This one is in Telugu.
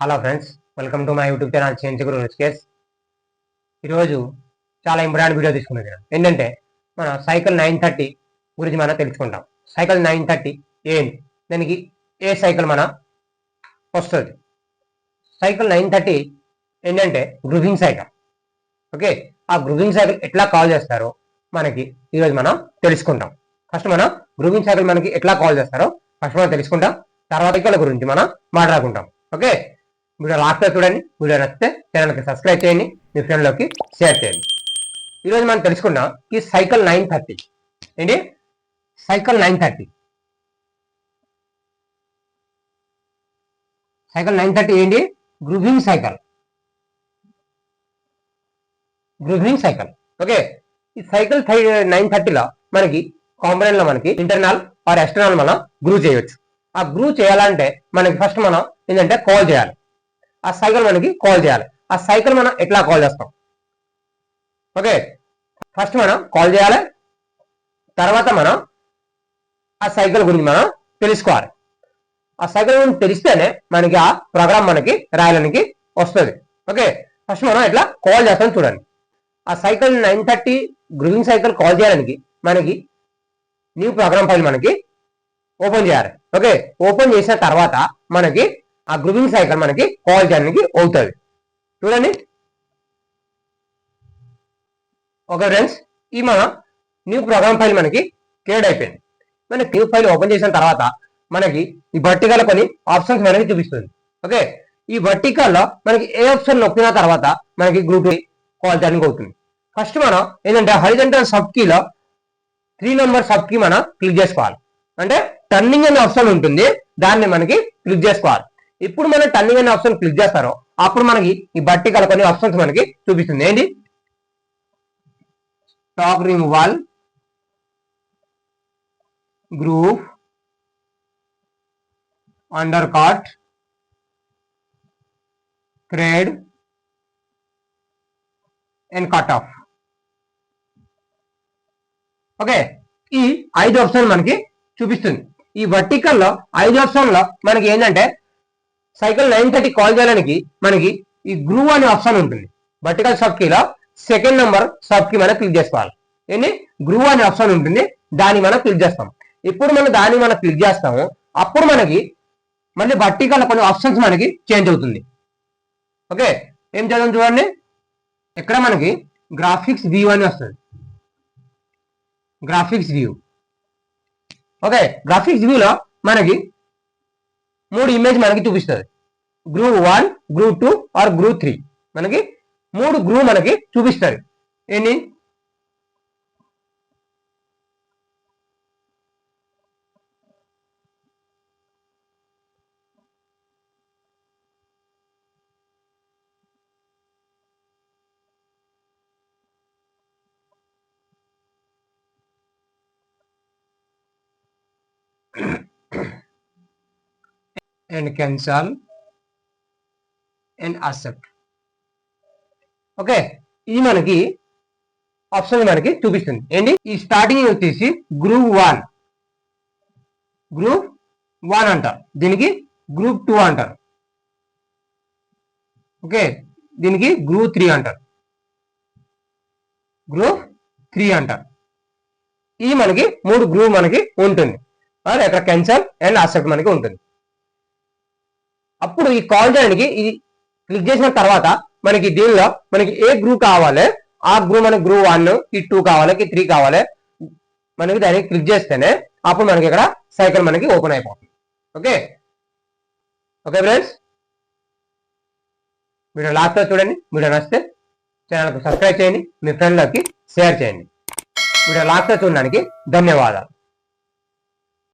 Hello friends welcome to my YouTube channel change Guru case ఈరోజు చాలా ఇంపార్టెంట్ వీడియో తీసుకున్నది ఏంటంటే మన సైకిల్ నైన్ థర్టీ గురించి మనం తెలుసుకుంటాం. సైకిల్ నైన్ థర్టీ ఏంటి? దానికి ఏ సైకిల్ మన వస్తుంది? సైకిల్ నైన్ థర్టీ ఏంటంటే గ్రూపింగ్ సైకిల్. ఓకే? ఆ గ్రూపింగ్ సైకిల్ ఎట్లా కాల్ చేస్తారో మనకి ఈరోజు మనం తెలుసుకుంటాం. ఫస్ట్ మనం గ్రూపింగ్ సైకిల్ మనకి ఎట్లా కాల్ చేస్తారో ఫస్ట్ మనం తెలుసుకుంటాం. తర్వాత సైకిల్ గురించి మనం మాట్లాడుకుంటాం. ఓకే? వీడియో లాస్ట్ చూడండి. వీడియో నచ్చితే ఛానల్కి సబ్స్క్రైబ్ చేయండి. మీ ఫ్రెండ్లోకి షేర్ చేయండి. ఈరోజు మనం తెలుసుకున్నాం ఈ సైకిల్ నైన్ థర్టీ ఏంటి? Cycle nine thirty cycle nine thirty ఏంటి? Grouping cycle grouping cycle okay. ఈ సైకిల్ నైన్ థర్టీలో మనకి కాంపనెంట్లో మనకి ఇంటర్నల్ ఆర్ ఎక్స్టర్నల్ మనం గ్రూ చేయవచ్చు ఆ గ్రూ చేయాలంటే మనకి ఫస్ట్ మనం ఏంటంటే కాల్ చేయాలి. ఆ సైకిల్ మనకి కాల్ చేయాలి. ఆ సైకిల్ మనం ఎట్లా కాల్ చేస్తాం? ఓకే ఫస్ట్ మనం కాల్ చేయాలి. తర్వాత మనం ఆ సైకిల్ గురించి మనం తెలుసుకోవాలి. ఆ సైకిల్ గురించి తెలిస్తేనే మనకి ఆ ప్రోగ్రామ్ మనకి రాయడానికి వస్తుంది. ఓకే ఫస్ట్ మనం ఇట్లా కాల్ చేస్తాం చూడండి. ఆ cycle nine thirty grouping cycle call చేయడానికి మనకి న్యూ ప్రోగ్రామ్ ఫైల్ మనకి ఓపెన్ చేయాలి. ఓకే ఓపెన్ చేసిన తర్వాత మనకి ఆ గ్రూపింగ్ సైకిల్ మనకి కాల్ చేయడానికి అవుతుంది. చూడండి. ఓకే ఫ్రెండ్స్ ఈ మన న్యూ ప్రోగ్రామ్ ఫైల్ మనకి క్రియేట్ అయిపోయింది. మన న్యూ ఫైల్ ఓపెన్ చేసిన తర్వాత మనకి ఈ వర్టికల్ కొన్ని ఆప్షన్స్ మనకి చూపిస్తుంది. ఓకే? ఈ వర్టికల్లో మనకి ఏ ఆప్షన్ నొక్కిన తర్వాత మనకి గ్రూప్ కాల్ చేయడానికి అవుతుంది. ఫస్ట్ మనం ఏంటంటే హరిజంటల్ సబ్ కీలో త్రీ నెంబర్ సబ్ కీ మనం క్లిక్ చేసుకోవాలి. అంటే టర్నింగ్ అనే ఆప్షన్ ఉంటుంది దాన్ని మనకి క్లిక్ చేసుకోవాలి. ఇప్పుడు మనం టర్నింగ్ అనే ఆప్షన్ క్లిక్ చేస్తారో అప్పుడు మనకి ఈ బట్టి కొన్ని ఆప్షన్స్ మనకి చూపిస్తుంది. ఏంటి? Stock removal group undercut thread and cut off okay ఈ ఐదు ఆప్షన్ మనకి చూపిస్తుంది. ఈ వర్టికల్లో ఐదు ఆప్షన్లో మనకి ఏంటంటే సైకిల్ నైన్ థర్టీ కాల్ చేయడానికి మనకి ఈ గ్రూ అనే ఆప్షన్ ఉంటుంది. వర్టికల్ సబ్ కీలో సెకండ్ నెంబర్ సబ్కి మనం క్లిక్ చేసుకోవాలి. ఏంటి? గ్రూ అనే ఆప్షన్ ఉంటుంది. దాన్ని మనం క్లిక్ చేస్తాం. ఇప్పుడు మనం దాన్ని మనం క్లిక్ చేస్తాము. అప్పుడు మనకి మళ్ళీ వర్టికల్ కొన్ని ఆప్షన్స్ మనకి చేంజ్ అవుతుంది. ఓకే? ఏం చేద్దాం చూడండి. ఇక్కడ మనకి గ్రాఫిక్స్ వ్యూ అని వస్తుంది. Graphics view okay? గ్రాఫిక్స్ వ్యూలో మనకి మూడు ఇమేజ్ మనకి చూపిస్తుంది. Group one group two or group three మనకి మూడు గ్రూ మనకి చూపిస్తుంది. ఏంటి? And cancel and accept. Okay ఇది మనకి ఆప్షన్ మనకి చూపిస్తుంది. ఏంటి? ఈ స్టార్టింగ్ వచ్చేసి గ్రూప్ వన్ గ్రూప్ వన్ అంటారు. దీనికి గ్రూప్ టూ అంటారు. ఓకే దీనికి గ్రూప్ త్రీ అంటారు. గ్రూప్ త్రీ అంటారు. ఇది మనకి మూడు గ్రూప్ మనకి ఉంటుంది. ఇక్కడ కెన్సల్ అండ్ అసెప్ట్ మనకి ఉంటుంది. అప్పుడు ఈ కాల్ చేయడానికి ఇది క్లిక్ చేసిన తర్వాత మనకి దీనిలో మనకి ఏ గ్రూప్ కావాలి? ఆ గ్రూప్ మనకి గ్రూప్ వన్ ఈ టూ కావాలి ఈ త్రీ కావాలి. మనకి దానికి క్లిక్ చేస్తేనే అప్పుడు మనకి ఇక్కడ సైకిల్ మనకి ఓపెన్ అయిపోతుంది. ఓకే ఓకే ఫ్రెండ్స్ వీడియో లాస్ట్లో చూడండి. వీడియో నచ్చితే ఛానల్కి సబ్స్క్రైబ్ చేయండి. మీ ఫ్రెండ్లకి షేర్ చేయండి. వీడియో లాస్ట్లో చూడడానికి ధన్యవాదాలు.